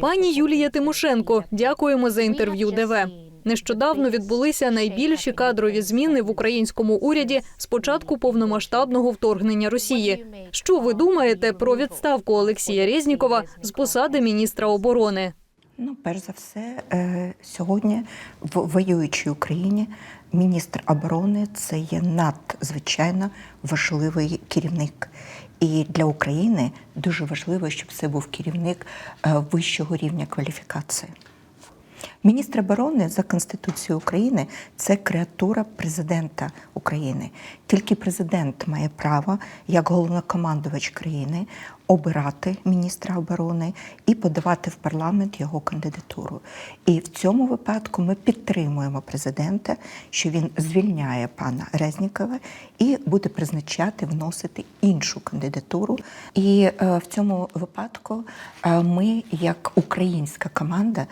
Пані Юлія Тимошенко, дякуємо за інтерв'ю. ДВ. Нещодавно відбулися найбільші кадрові зміни в українському уряді з початку повномасштабного вторгнення Росії. Що ви думаєте про відставку Олексія Резнікова з посади міністра оборони? Ну, перш за все, е, сьогодні в воюючій Україні міністр оборони це є надзвичайно важливий керівник. І для України дуже важливо, щоб це був керівник е, вищого рівня кваліфікації. Міністр оборони за Конституцією України це креатура президента України. Тільки президент має право, як головнокомандувач країни, обирати міністра оборони і подавати в парламент його кандидатуру. І в цьому випадку ми підтримуємо президента, що він звільняє пана Резнікова і буде призначати, вносити іншу кандидатуру. І е, в цьому випадку е, ми, як українська команда,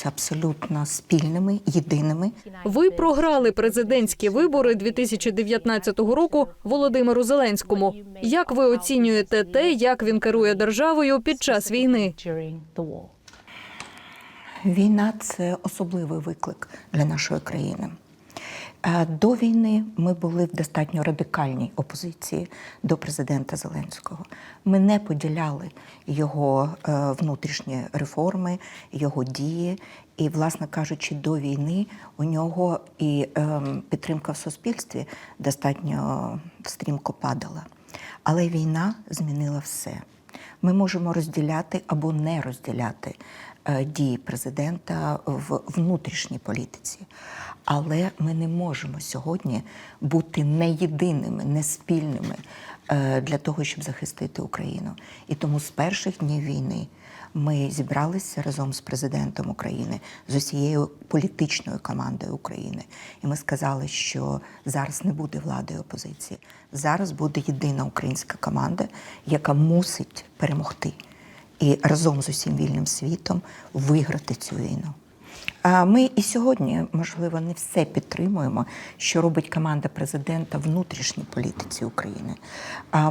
залишаємося абсолютно спільними, єдиними. Ви програли президентські вибори 2019 року Володимиру Зеленському. Як ви оцінюєте те, як він керує державою під час війни? Війна це особливий виклик для нашої країни. Е, До війни ми були в достатньо радикальній опозиції до президента Зеленського. Ми не поділяли його е, внутрішні реформи, його дії. І, власне кажучи, до війни у нього і ем, підтримка в суспільстві достатньо стрімко падала. Але війна змінила все. Ми можемо розділяти або не розділяти е, дії президента в внутрішній політиці. Але ми не можемо сьогодні бути не єдиними, не спільними е, для того, щоб захистити Україну. І тому з перших днів війни ми зібралися разом з президентом України, з усією політичною командою України. І ми сказали, що зараз не буде влади опозиції. Зараз буде єдина українська команда, яка мусить перемогти і разом з усім вільним світом виграти цю війну. Ми і сьогодні, можливо, не все підтримуємо, що робить команда президента в внутрішній політиці України.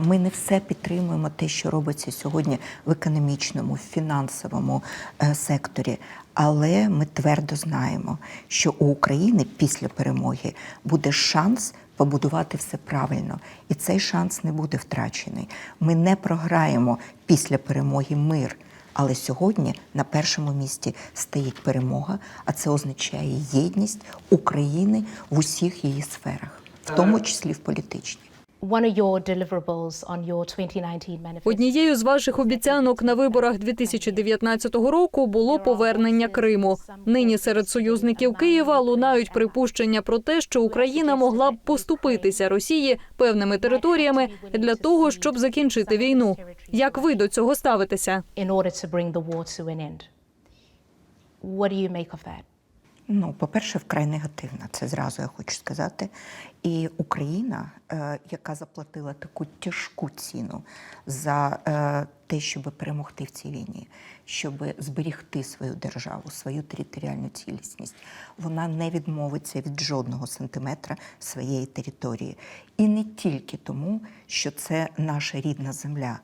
Ми не все підтримуємо те, що робиться сьогодні в економічному, в фінансовому е, секторі. Але ми твердо знаємо, що у України після перемоги буде шанс побудувати все правильно, і цей шанс не буде втрачений. Ми не програємо після перемоги мир. Але сьогодні на першому місці стоїть перемога, а це означає єдність України в усіх її сферах, в тому числі в політичній. One of your deliverables on your 2019 manifesto. Однією з ваших обіцянок на виборах 2019 року було повернення Криму. Нині серед союзників Києва лунають припущення про те, що Україна могла б поступитися Росії певними територіями для того, щоб закінчити війну. Як ви до цього ставитеся? Ну, по-перше, вкрай негативна, це зразу я хочу сказати. І Україна, е, яка заплатила таку тяжку ціну за е, те, щоб перемогти в цій війні, щоб зберігти свою державу, свою територіальну цілісність, вона не відмовиться від жодного сантиметра своєї території. І не тільки тому, що це наша рідна земля,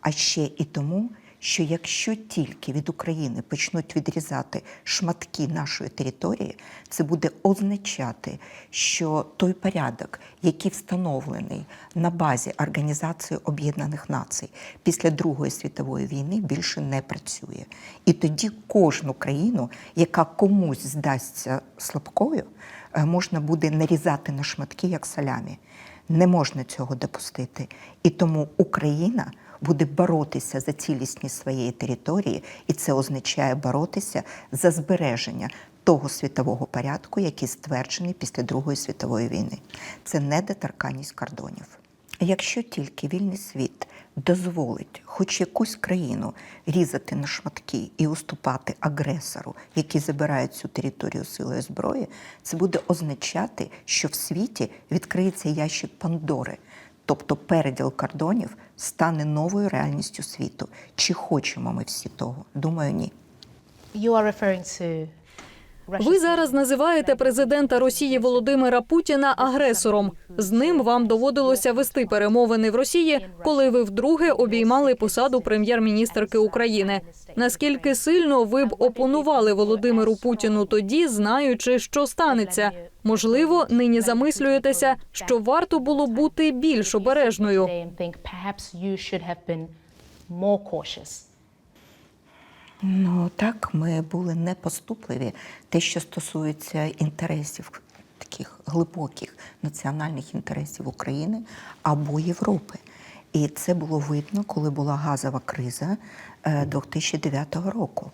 а ще і тому, що якщо тільки від України почнуть відрізати шматки нашої території, це буде означати, що той порядок, який встановлений на базі Організації Об'єднаних Націй після Другої світової війни, більше не працює. І тоді кожну країну, яка комусь здасться слабкою, е, можна буде нарізати на шматки як салямі. Не можна цього допустити. І тому Україна буде боротися за цілісність своєї території, і це означає боротися за збереження того світового порядку, який стверджений після Другої світової війни. Це недоторканність кордонів. Якщо тільки вільний світ дозволить хоч якусь країну різати на шматки і уступати агресору, який забирає цю територію силою зброї, це буде означати, що в світі відкриється ящик Пандори. Тобто переділ кордонів стане новою реальністю світу. Чи хочемо ми всі того? Думаю, ні. You are referring to Ви зараз називаєте президента Росії Володимира Путіна агресором. З ним вам доводилося вести перемовини в Росії, коли ви вдруге обіймали посаду прем'єр-міністерки України. Наскільки сильно ви б опонували Володимиру Путіну тоді, знаючи, що станеться? Можливо, нині замислюєтеся, що варто було бути більш обережною. Ну так, ми були непоступливі. Те, що стосується інтересів, таких глибоких національних інтересів України або Європи. І це було видно, коли була газова криза е, 2009 року,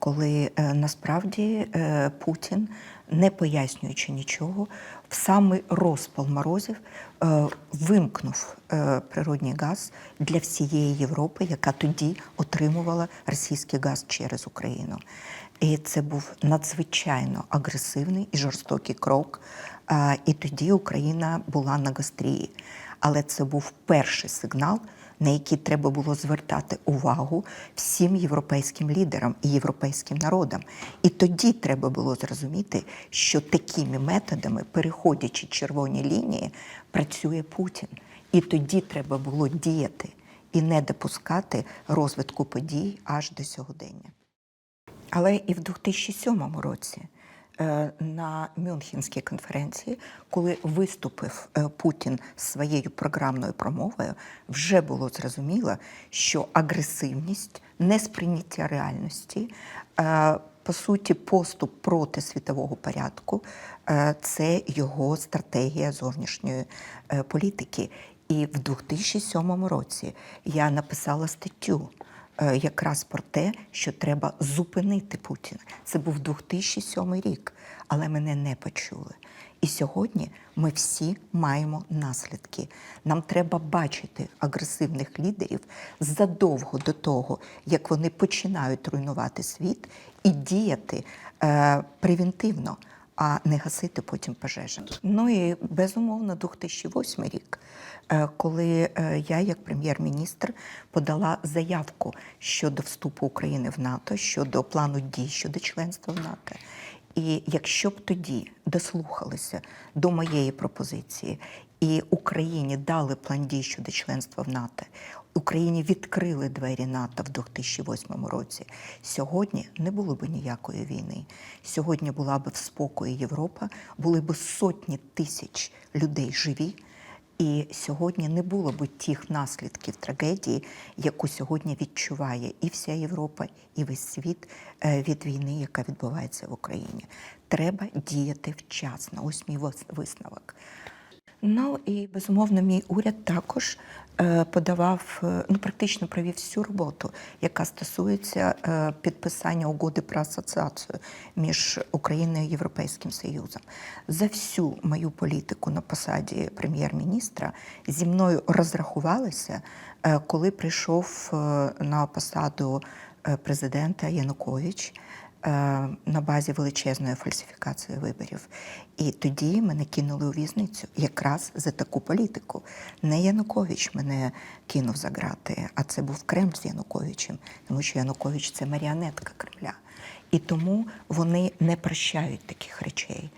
коли е, насправді е, Путін, не пояснюючи нічого, в самий розпал морозів е, вимкнув природний газ для всієї Європи, яка тоді отримувала російський газ через Україну. І це був надзвичайно агресивний і жорстокий крок. І тоді Україна була на гастрії. Але це був перший сигнал, на який треба було звертати увагу всім європейським лідерам і європейським народам. І тоді треба було зрозуміти, що такими методами, переходячи червоні лінії, працює Путін. І тоді треба було діяти і не допускати розвитку подій аж до сьогодення. Але і в 2007 році на Мюнхенській конференції, коли виступив е, Путін з своєю програмною промовою, вже було зрозуміло, що агресивність, несприйняття реальності, е, по суті, поступ проти світового порядку е, це його стратегія зовнішньої е, політики. І в 2007 році я написала статтю е, якраз про те, що треба зупинити Путіна. Це був 2007 рік, але мене не почули. І сьогодні ми всі маємо наслідки. Нам треба бачити агресивних лідерів задовго до того, як вони починають руйнувати світ, і діяти е, превентивно, а не гасити потім пожежі. Ну і безумовно, 2008 рік, е, коли е, я, як прем'єр-міністр, подала заявку щодо вступу України в НАТО, щодо плану дій щодо членства в НАТО. І якщо б тоді дослухалися до моєї пропозиції і Україні дали план дій щодо членства в НАТО, Україні відкрили двері НАТО в 2008 році. Сьогодні не було б ніякої війни. Сьогодні була б в спокої Європа, були б сотні тисяч людей живі. І сьогодні не було б тих наслідків трагедії, яку сьогодні відчуває і вся Європа, і весь світ е, від війни, яка відбувається в Україні. Треба діяти вчасно. Ось мій вис- висновок. Ну і безумовно, мій уряд також е, подавав, е, ну практично провів всю роботу, яка стосується е, підписання угоди про асоціацію між Україною і Європейським Союзом. За всю мою політику на посаді прем'єр-міністра зі мною розрахувалися, коли прийшов на посаду президента Янукович на базі величезної фальсифікації виборів. І тоді мене кинули у в'язницю якраз за таку політику. Не Янукович мене кинув за грати, а це був Кремль з Януковичем, тому що Янукович це маріонетка Кремля. І тому вони не прощають таких речей.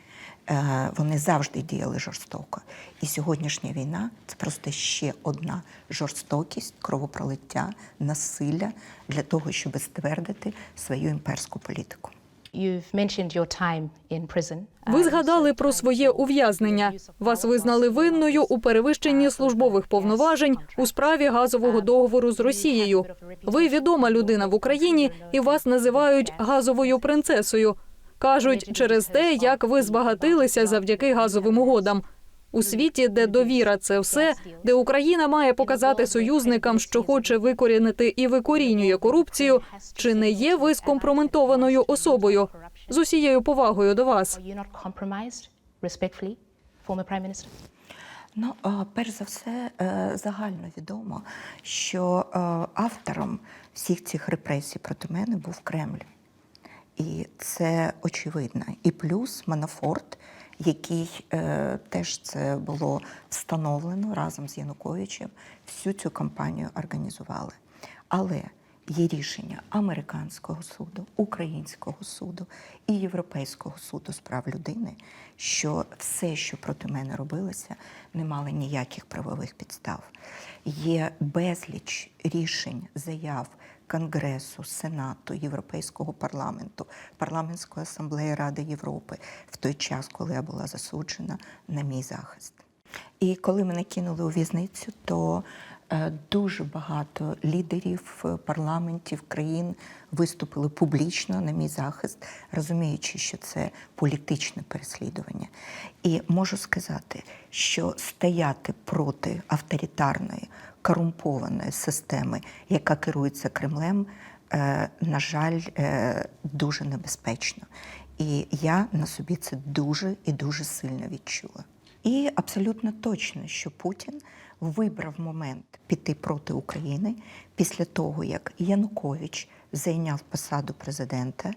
Е, Вони завжди діяли жорстоко. І сьогоднішня війна це просто ще одна жорстокість, кровопролиття, насилля для того, щоб ствердити свою імперську політику. Ви згадали про своє ув'язнення. Вас визнали винною у перевищенні службових повноважень у справі газового договору з Росією. Ви відома людина в Україні і вас називають газовою принцесою. Кажуть через те, як ви збагатилися завдяки газовим угодам. У світі, де довіра це все, де Україна має показати союзникам, що хоче викорінити і викорінює корупцію. Чи не є ви скомпрометованою особою? З усією повагою до вас. Ну, е, перш за все, е, загально відомо, що е, автором всіх цих репресій проти мене був Кремль. І це очевидно. І плюс Манафорт, який е, теж це було встановлено разом з Януковичем, всю цю кампанію організували. Але є рішення американського суду, українського суду і Європейського суду з прав людини, що все, що проти мене робилося, не мало ніяких правових підстав. Є безліч рішень, заяв Конгресу, Сенату, Європейського парламенту, парламентської асамблеї Ради Європи в той час, коли я була засуджена на мій захист. І коли мене кинули у в'язницю, то е, дуже багато лідерів е, парламентів країн виступили публічно на мій захист, розуміючи, що це політичне переслідування. І можу сказати, що стояти проти авторитарної корумпованої системи, яка керується Кремлем, е, на жаль, е, дуже небезпечно. І я на собі це дуже і дуже сильно відчула. І абсолютно точно, що Путін вибрав момент піти проти України після того, як Янукович зайняв посаду президента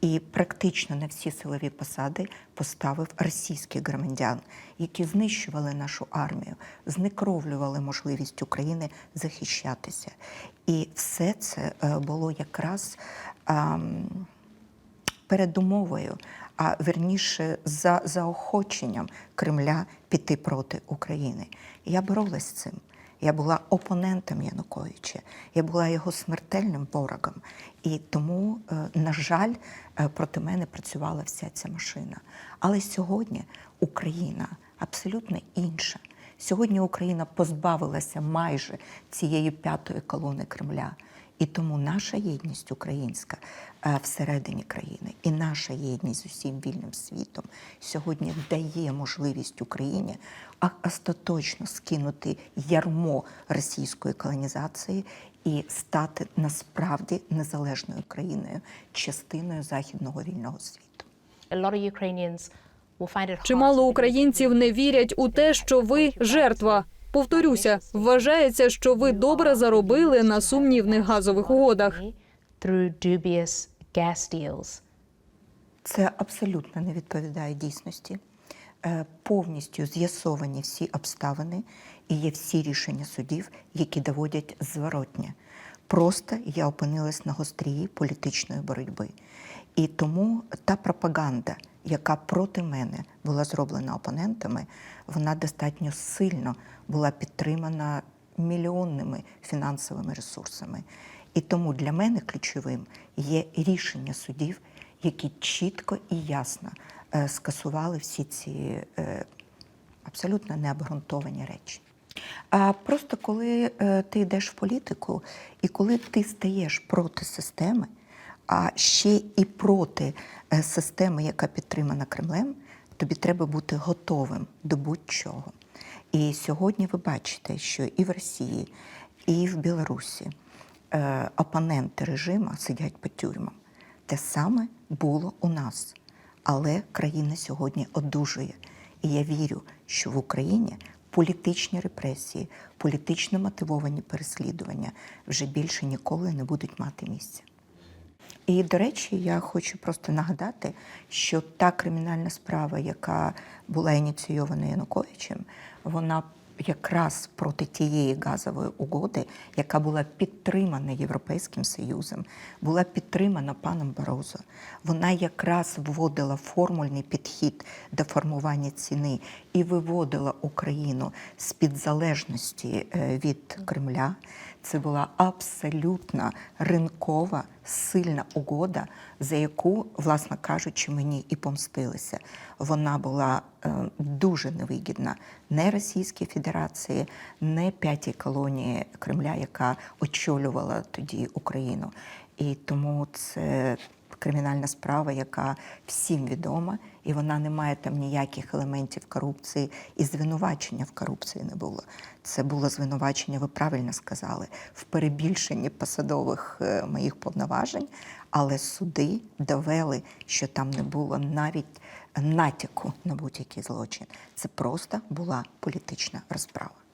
і практично на всі силові посади поставив російських громадян, які знищували нашу армію, знекровлювали можливість України захищатися. І все це е, було якраз. ам, передумовою, а верніше за заохоченням Кремля піти проти України. Я боролась з цим. Я була опонентом Януковича, я була його смертельним ворогом. І тому, е, на жаль, е, проти мене працювала вся ця машина. Але сьогодні Україна абсолютно інша. Сьогодні Україна позбавилася майже цієї п'ятої колони Кремля. І тому наша єдність українська всередині країни і наша єдність з усім вільним світом сьогодні дає можливість Україні а- остаточно скинути ярмо російської колонізації і стати насправді незалежною країною, частиною західного вільного світу. Чимало українців не вірять у те, що ви жертва. Повторюся, вважається, що ви добре заробили на сумнівних газових угодах. Gas deals. Це абсолютно не відповідає дійсності. Е, Повністю з'ясовані всі обставини і є всі рішення судів, які доводять зворотнє. Просто я опинилась на гострії політичної боротьби. І тому та пропаганда, яка проти мене була зроблена опонентами, вона достатньо сильно була підтримана мільйонними фінансовими ресурсами. І тому для мене ключовим є рішення судів, які чітко і ясно е, скасували всі ці е, абсолютно необґрунтовані речі. А просто коли е, ти йдеш в політику, і коли ти стаєш проти системи, а ще і проти системи, яка підтримана Кремлем, тобі треба бути готовим до будь-чого. І сьогодні ви бачите, що і в Росії, і в Білорусі опоненти режиму сидять по тюрмам. Те саме було у нас. Але країна сьогодні одужує. І я вірю, що в Україні політичні репресії, політично мотивовані переслідування вже більше ніколи не будуть мати місця. І, до речі, я хочу просто нагадати, що та кримінальна справа, яка була ініційована Януковичем, вона якраз проти тієї газової угоди, яка була підтримана Європейським Союзом, була підтримана паном Барозо. Вона якраз вводила формульний підхід до формування ціни і виводила Україну з-під залежності е, від Кремля. Це була абсолютно ринкова, сильна угода, за яку, власне кажучи, мені і помстилися. Вона була е, дуже невигідна не Російській Федерації, не п'ятій колонії Кремля, яка очолювала тоді Україну. І тому це кримінальна справа, яка всім відома, і вона не має там ніяких елементів корупції, і звинувачення в корупції не було. Це було звинувачення, ви правильно сказали, в перебільшенні посадових е, моїх повноважень, але суди довели, що там не було навіть натяку на будь-який злочин. Це просто була політична розправа.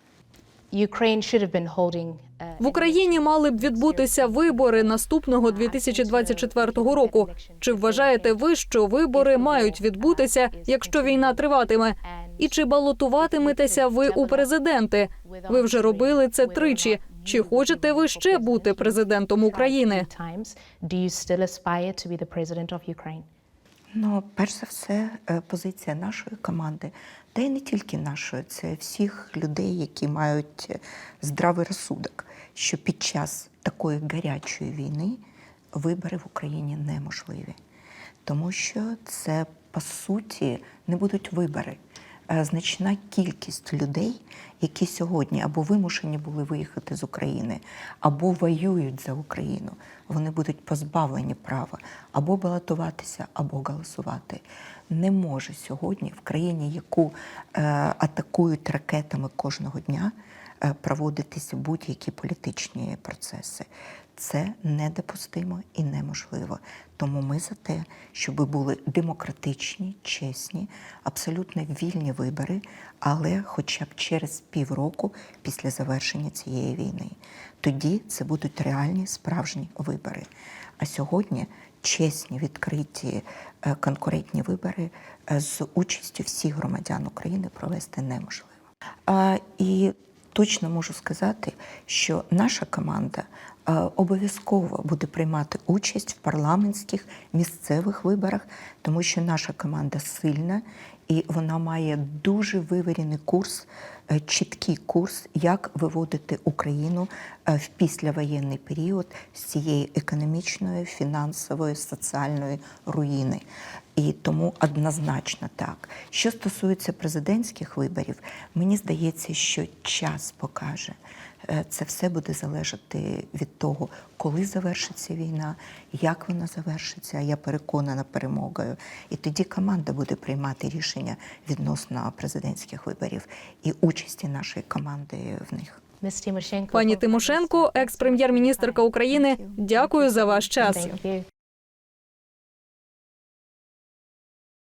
В Україні мали б відбутися вибори наступного 2024 року. Чи вважаєте ви, що вибори мають відбутися, якщо війна триватиме? І чи балотуватиметеся ви у президенти? Ви вже робили це тричі. Чи хочете ви ще бути президентом України? Ну, перш за все, е, позиція нашої команди, та й не тільки нашої, це всіх людей, які мають е, здравий розсудок, що під час такої гарячої війни вибори в Україні неможливі. Тому що це по суті не будуть вибори. Е, Значна кількість людей, які сьогодні або вимушені були виїхати з України, або воюють за Україну, вони будуть позбавлені права або балотуватися, або голосувати. Не може сьогодні в країні, яку е, атакують ракетами кожного дня, е, проводитися будь-які політичні процеси. Це недопустимо і неможливо. Тому ми за те, щоб були демократичні, чесні, абсолютно вільні вибори, але хоча б через півроку після завершення цієї війни. Тоді це будуть реальні справжні вибори. А сьогодні чесні, відкриті, е, конкурентні вибори е, з участю всіх громадян України провести неможливо. І точно можу сказати, що наша команда е, обов'язково буде приймати участь в парламентських місцевих виборах, тому що наша команда сильна і вона має дуже вивірений курс, е, чіткий курс, як виводити Україну е, в післявоєнний період з цієї економічної, фінансової, соціальної руїни. І тому однозначно так. Що стосується президентських виборів, мені здається, що час покаже. Е, Це все буде залежати від того, коли завершиться війна, як вона завершиться. Я переконана перемогою. І тоді команда буде приймати рішення відносно президентських виборів і участі нашої команди в них. Пані Тимошенко, екс-прем'єр-міністерка України, дякую за ваш час.